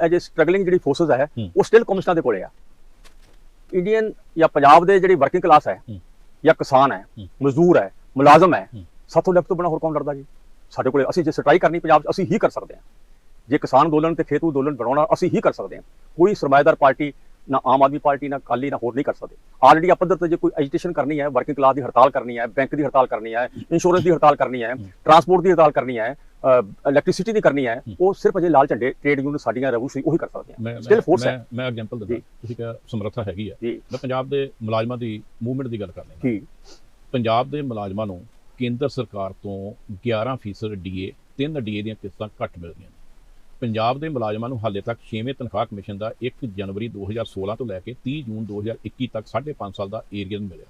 As struggling ਜਿਹੜੀ forces ਹੈ। ਉਹ ਸਟਿਲ ਕਮਿਸ਼ਨਾਂ ਦੇ ਕੋਲੇ ਆ ਇੰਡੀਅਨ ਜਾਂ ਪੰਜਾਬ ਦੇ ਜਿਹੜੀ ਵਰਕਿੰਗ ਕਲਾਸ ਹੈ। ਜਾਂ ਕਿਸਾਨ ਹੈ। ਮਜ਼ਦੂਰ ਹੈ ਮੁਲਾਜ਼ਮ ਹੈ। ਸਾਥੋਂ ਲੈਫਟ ਤੋਂ ਬਣਾ ਹੋਰ ਕੌਣ ਲੜਦਾ ਜੀ ਸਾਡੇ ਕੋਲੇ ਅਸੀਂ ਜੇ ਸਟ੍ਰਾਈਕ ਕਰਨੀ ਪੰਜਾਬ 'ਚ ਅਸੀਂ ਹੀ ਕਰ ਸਕਦੇ ਹਾਂ ਜੇ ਕਿਸਾਨ ਅੰਦੋਲਨ ਤੇ ਖੇਤ ਅੰਦੋਲਨ ਬਣਾਉਣਾ ਅਸੀਂ ਹੀ ਕਰ ਸਕਦੇ ਹਾਂ ਕੋਈ ਸਰਮਾਇਦਾਰ ਪਾਰਟੀ ਨਾ ਆਮ ਆਦਮੀ ਪਾਰਟੀ ਨਾ ਕਾਲੀ ਨਾ ਹੋਰ ਨਹੀਂ ਕਰ ਸਕਦੇ ਆਲਰੇਡੀ ਆਪੱਧਰ ਤੇ ਜੇ ਕੋਈ ਐਜੀਟੇਸ਼ਨ ਕਰਨੀ ਹੈ ਵਰਕਿੰਗ ਕਲਾਸ ਦੀ ਹੜਤਾਲ ਕਰਨੀ ਹੈ ਬੈਂਕ ਦੀ ਹੜਤਾਲ ਕਰਨੀ ਹੈ ਇੰਸ਼ੋਰੈਂਸ ਦੀ ਹੜਤਾਲ ਕਰਨੀ ਹੈ ਟਰਾਂਸਪੋਰਟ ਦੀ ਹੜਤਾਲ ਕਰਨੀ ਹੈ ਇਲੈਕਟ੍ਰਿਸਿਟੀ ਦੀ ਕਰਨੀ ਹੈ ਉਹ ਸਿਰਫ ਅਜੇ ਲਾਲ ਝੰਡੇ ਟ੍ਰੇਡ ਯੂਨੀਅਨ ਸਾਡੀਆਂ ਰੈਵੋਲੂਸ਼ਨ ਉਹੀ ਕਰ ਸਕਦੇ ਮੈਂ ਹਨ ਸਟਿਲ ਫੋਰਸ ਹੈ। ਮੈਂ ਐਗਜ਼ਾਮਪਲ ਦਿੰਦਾ। ਤੁਸੀਂ ਕਿਹਾ ਸਮਰੱਥਾ ਹੈਗੀ ਜੀ। ਮੈਂ ਪੰਜਾਬ ਦੇ ਮੁਲਾਜ਼ਮਾਂ ਦੀ ਮੂਵਮੈਂਟ ਦੀ ਗੱਲ ਕਰਨੀ ਜੀ। ਪੰਜਾਬ ਦੇ ਮੁਲਾਜ਼ਮਾਂ ਨੂੰ ਕੇਂਦਰ ਸਰਕਾਰ ਤੋਂ 11% ਡੀਏ ਤਿੰਨ ਡੀਏ ਦੀਆਂ ਕਿਸ਼ਤਾਂ ਘੱਟ ਮਿਲਦੀਆਂ ਨੇ। ਪੰਜਾਬ ਦੇ ਮੁਲਾਜ਼ਮਾਂ ਨੂੰ ਹਾਲੇ ਤੱਕ 6ਵੇਂ ਤਨਖਾਹ ਕਮਿਸ਼ਨ ਦਾ 1 ਜਨਵਰੀ 2016 ਤੋਂ ਲੈ ਕੇ 30 ਜੂਨ 2021 ਤੱਕ 5.5 ਸਾਲ ਦਾ ਏਰੀਅਨ ਮਿਲਿਆ।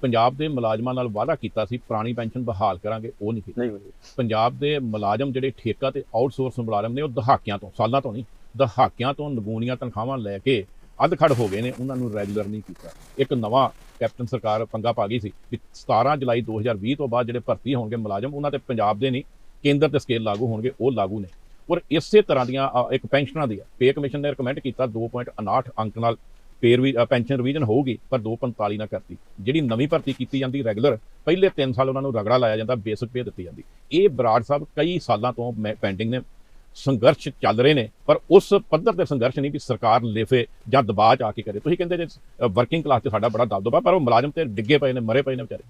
ਪੰਜਾਬ ਦੇ ਮੁਲਾਜ਼ਮਾਂ ਨਾਲ ਵਾਅਦਾ ਕੀਤਾ ਸੀ ਪੁਰਾਣੀ ਪੈਨਸ਼ਨ ਬਹਾਲ ਕਰਾਂਗੇ ਉਹ ਨਹੀਂ ਕੀਤਾ। ਪੰਜਾਬ ਦੇ ਮੁਲਾਜ਼ਮ ਜਿਹੜੇ ਠੇਕਾ ਤੇ ਆਊਟਸੋਰਸ ਮੁਲਾਜ਼ਮ ਨੇ ਉਹ ਦਹਾਕਿਆਂ ਤੋਂ ਸਾਲਾਂ ਤੋਂ ਨਹੀਂ ਦਹਾਕਿਆਂ ਤੋਂ ਨਗੂਣੀਆਂ ਤਨਖਾਹਾਂ ਲੈ ਕੇ ਅੱਧ ਖੜ ਹੋ ਗਏ ਨੇ ਉਹਨਾਂ ਨੂੰ ਰੈਗੂਲਰ ਨਹੀਂ ਕੀਤਾ। ਇੱਕ ਨਵਾਂ ਕੈਪਟਨ ਸਰਕਾਰ ਪੰਗਾ ਪਾ ਗਈ ਸੀ ਕਿ 17 ਜੁਲਾਈ 2020 ਤੋਂ ਬਾਅਦ ਜਿਹੜੇ ਭਰਤੀ ਹੋਣਗੇ ਮੁਲਾਜ਼ਮ ਉਹਨਾਂ ਤੇ ਪੰਜਾਬ ਦੇ ਨਹੀਂ ਕੇਂਦਰ ਤੇ ਸਕੇਲ ਲਾਗੂ ਹੋਣਗੇ ਉਹ ਲਾਗੂ ਨੇ। ਔਰ ਇਸੇ ਤਰ੍ਹਾਂ ਦੀਆਂ ਇੱਕ ਪੈਨਸ਼ਨਾਂ ਦੀ ਪੇ ਕਮਿਸ਼ਨ ਨੇ ਰეკਮੈਂਡ ਕੀਤਾ 2.59 ਅੰਕ ਨਾਲ ਪੇਰ ਵੀ ਪੈਨਸ਼ਨ ਰਿਵੀਜ਼ਨ ਹੋਊਗੀ ਪਰ 2.45 ਨਾ ਕਰਤੀ। ਜਿਹੜੀ ਨਵੀਂ ਭਰਤੀ ਕੀਤੀ ਜਾਂਦੀ ਰੈਗੂਲਰ ਪਹਿਲੇ 3 ਸਾਲ ਉਹਨਾਂ ਨੂੰ ਰਗੜਾ ਲਾਇਆ ਜਾਂਦਾ ਬੇਸਿਕ ਪੇ ਦਿੱਤੀ ਜਾਂਦੀ। ਇਹ ਬਰਾੜ ਸਾਹਿਬ ਕਈ ਸਾਲਾਂ ਤੋਂ ਪੈਂਡਿੰਗ ਨੇ ਸੰਘਰਸ਼ ਚੱਲ ਰਹੇ ਨੇ ਪਰ ਉਸ ਪੱਧਰ ਤੇ ਸੰਘਰਸ਼ ਨਹੀਂ ਵੀ ਸਰਕਾਰ ਲੇਫੇ ਜਾਂ ਦਬਾਅ ਚ ਆ ਕੇ ਕਰੇ। ਤੁਸੀਂ ਕਹਿੰਦੇ ਜੇ ਵਰਕਿੰਗ ਕਲਾਸ ਤੇ ਸਾਡਾ ਬੜਾ ਦਬਦਬਾ ਪਰ ਉਹ ਮੁਲਾਜ਼ਮ ਤੇ ਡਿੱਗੇ ਪਏ ਨੇ ਮਰੇ ਪਏ ਨੇ ਵਿਚਾਰੇ।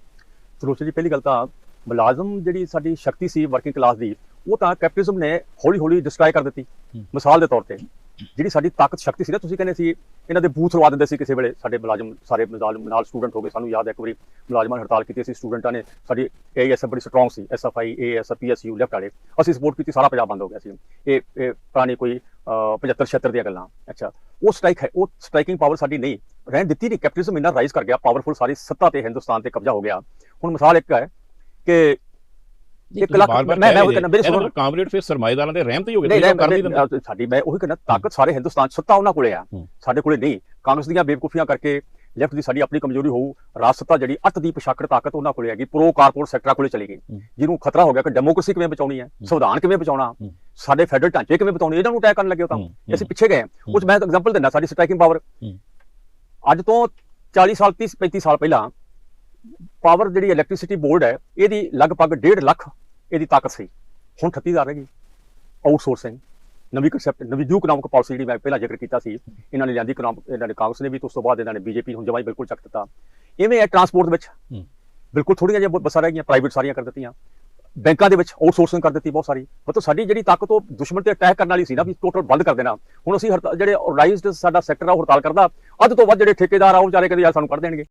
ਸਰੋਜ ਜੀ ਪਹਿਲੀ ਗੱਲ ਤਾਂ ਮੁਲਾਜ਼ਮ ਜਿਹੜੀ ਸਾਡੀ ਸ਼ਕਤੀ ਸੀ ਵਰਕਿੰਗ ਕਲਾਸ ਦੀ ਉਹ ਤਾਂ ਕੈਪੀਟਲਿਜ਼ਮ ਨੇ ਹੌਲੀ ਹੌਲੀ ਡਿਸਟਰਾਈ ਕਰ ਦਿੱਤੀ। ਮਿਸਾਲ ਦੇ ਤੌਰ ਤੇ। ਜਿਹੜੀ ਸਾਡੀ ਤਾਕਤ, ਸ਼ਕਤੀ ਸੀ ਨਾ, ਤੁਸੀਂ ਕਹਿੰਦੇ ਸੀ, ਇਹਨਾਂ ਦੇ ਬੂਥ ਲਵਾ ਦਿੰਦੇ ਸੀ ਕਿਸੇ ਵੇਲੇ। ਸਾਡੇ ਮੁਲਾਜ਼ਮ, ਸਾਰੇ ਮੁਲਾਜ਼ਮ ਨਾਲ ਸਟੂਡੈਂਟ ਹੋ ਗਏ। ਸਾਨੂੰ ਯਾਦ ਹੈ ਇੱਕ ਵਾਰੀ ਮੁਲਾਜ਼ਮਾਂ ਨੇ ਹੜਤਾਲ ਕੀਤੀ ਸੀ। ਸਟੂਡੈਂਟਾਂ ਨੇ ਸਾਡੀ ਏਐਸਐਫ ਬੜੀ ਸਟਰੋਂਗ ਸੀ। ਐਸਐਫਆਈ ਏਐਸਐਫ ਪੀਐਸਯੂ ਲੈਫਟ ਵਾਲੇ। ਅਸੀਂ ਸਪੋਰਟ ਕੀਤੀ, ਸਾਰਾ ਪੰਜਾਬ ਬੰਦ ਹੋ ਗਿਆ ਸੀ। ਇਹ ਇਹ ਪੁਰਾਣੀ ਕੋਈ 75 76 ਦੀਆਂ ਗੱਲਾਂ। ਅੱਛਾ। ਉਹ ਸਟ੍ਰਾਈਕ ਹੈ। ਉਹ ਸਟ੍ਰਾਈਕਿੰਗ ਪਾਵਰ ਸਾਡੀ ਨਹੀਂ। ਰਹਿਣ ਦਿੱਤੀ ਨਹੀਂ। ਕੈਪੀਟਲਿਜ਼ਮ ਇੰਨਾ ਰਾਈਜ਼ ਕਰ ਗਿਆ। ਪਾਵਰਫੁਲ ਸਾਰੀ ਸੱਤਾ ਤੇ ਹਿੰਦੁਸਤਾਨ ਤੇ ਕਬਜ਼ਾ ਹੋ ਗਿਆ। ਹੁਣ ਮਿਸਾਲ ਇੱਕ ਹੈ ਕਿ ਇੱਕ ਲੱਖ ਮੈਂ ਮੈਂ ਉਹ ਕਹਿੰਦਾ ਮੇਰੇ ਸੁਣੋ। ਕਾਮਰੇਡ ਫਿਰ ਸਰਮਾਏਦਾਰਾਂ ਦੇ ਰਹਿਮਤ ਹੀ ਹੋ ਗਏ ਕਰ ਨਹੀਂ ਦਿੰਦੇ ਸਾਡੀ ਮੈਂ ਉਹੀ ਕਹਿੰਦਾ ਤਾਕਤ ਸਾਰੇ ਹਿੰਦੁਸਤਾਨ 'ਚ ਸੱਤਾ ਉਹਨਾਂ ਕੋਲੇ ਆ। ਸਾਡੇ ਕੋਲੇ ਨਹੀਂ। ਕਾਂਗਰਸ ਦੀਆਂ ਬੇਵਕੂਫੀਆਂ ਕਰਕੇ ਲੈਫਟ ਦੀ ਸਾਡੀ ਆਪਣੀ ਕਮਜ਼ੋਰੀ ਹੋਊ ਰਾਜ ਸੱਤਾ ਜਿਹੜੀ ਅੱਤ ਦੀ ਪਛਾਕੜ ਤਾਕਤ ਉਹਨਾਂ ਕੋਲੇ ਹੈਗੀ ਪ੍ਰੋ ਕਾਰਪੋਰੇਟ ਸੈਕਟਰਾਂ ਕੋਲੇ ਚਲੀ ਗਈ। ਜਿਹਨੂੰ ਖਤਰਾ ਹੋ ਗਿਆ ਕਿ ਡੈਮੋਕ੍ਰੇਸੀ ਕਿਵੇਂ ਬਚਾਉਣੀ ਹੈ ਸੰਵਿਧਾਨ ਕਿਵੇਂ ਬਚਾਉਣਾ। ਸਾਡੇ ਫੈਡਰਲ ਢਾਂਚੇ ਕਿਵੇਂ ਬਚਾਉਣੇ ਇਹਨਾਂ ਨੂੰ ਅਟੈਕ ਕਰਨ ਲੱਗੇ ਹੋ ਤਾਂ। ਅਸੀਂ ਪਿੱਛੇ ਗਏ। ਕੁਝ ਮੈਂ ਐਗਜ਼ਾਮਪਲ ਦਿੰਦਾ ਸਾਡੀ ਸਟ੍ਰਾਈਕਿੰਗ ਪਾਵਰ। ਅੱਜ ਤੋਂ 40 ਸਾਲ 30 35 ਸਾਲ ਪਹਿਲਾਂ ਪਾਵਰ ਜਿਹੜੀ ਇਲੈਕਟ੍ਰਿਸਿਟੀ ਬੋਰਡ ਹੈ ਇਹਦੀ ਲਗਭਗ 1.5 ਲੱਖ ਇਹਦੀ ਤਾਕਤ ਸੀ। ਹੁਣ 38000 ਰਹਿ ਗਈ ਆਊਟਸੋਰਸਿੰਗ ਨਵੀਂ ਕਨਸੈਪਟ ਨਵੀਂ ਨਿਊ ਇਕਨੋਮਿਕ ਪਾਲਿਸੀ ਜਿਹੜੀ ਮੈਂ ਪਹਿਲਾਂ ਜ਼ਿਕਰ ਕੀਤਾ ਸੀ ਇਹਨਾਂ ਨੇ ਲਿਆਂਦੀ ਇਕਨੋਮਿਕ ਇਹਨਾਂ ਨੇ ਕਾਂਗਰਸ ਨੇ ਵੀ ਉਸ ਤੋਂ ਬਾਅਦ ਇਹਨਾਂ ਨੇ ਬੀਜੇਪੀ ਹੁਣ ਜਮਾਈ ਬਿਲਕੁਲ ਚੱਕ ਦਿੱਤਾ। ਇਵੇਂ ਹੈ ਟਰਾਂਸਪੋਰਟ ਵਿੱਚ। ਬਿਲਕੁਲ ਥੋੜੀਆਂ ਜਿਹੀਆਂ ਬੱਸਾਂ ਰਹਿ ਗਈਆਂ ਪ੍ਰਾਈਵੇਟ ਸਾਰੀਆਂ ਕਰ ਦਿੱਤੀਆਂ। ਬੈਂਕਾਂ ਦੇ ਵਿੱਚ ਆਊਟਸੋਰਸਿੰਗ ਕਰ ਦਿੱਤੀ ਬਹੁਤ ਸਾਰੀ। ਮਤਲਬ ਸਾਡੀ ਜਿਹੜੀ ਤਾਕਤ ਉਹ ਦੁਸ਼ਮਣ ਤੇ ਅਟੈਕ ਕਰਨ ਵਾਲੀ ਸੀ ਨਾ ਵੀ ਟੋਟਲ ਬੰਦ ਕਰ ਦੇਣਾ। ਹੁਣ ਅਸੀਂ ਜਿਹੜੇ ਆਰਗੇਨਾਈਜ਼ਡ ਸਾਡਾ ਸੈਕਟਰ ਆ ਹੜਤਾਲ ਕਰਦਾ। ਅੱਧ ਤੋਂ ਵੱਧ ਜਿਹੜੇ ਠੇਕੇਦਾਰ ਆ ਉਹ ਵਿਚਾਰੇ ਕਹਿੰਦੇ ਯਾਰ ਸਾਨੂੰ ਕੱਢ ਦੇਣਗੇ।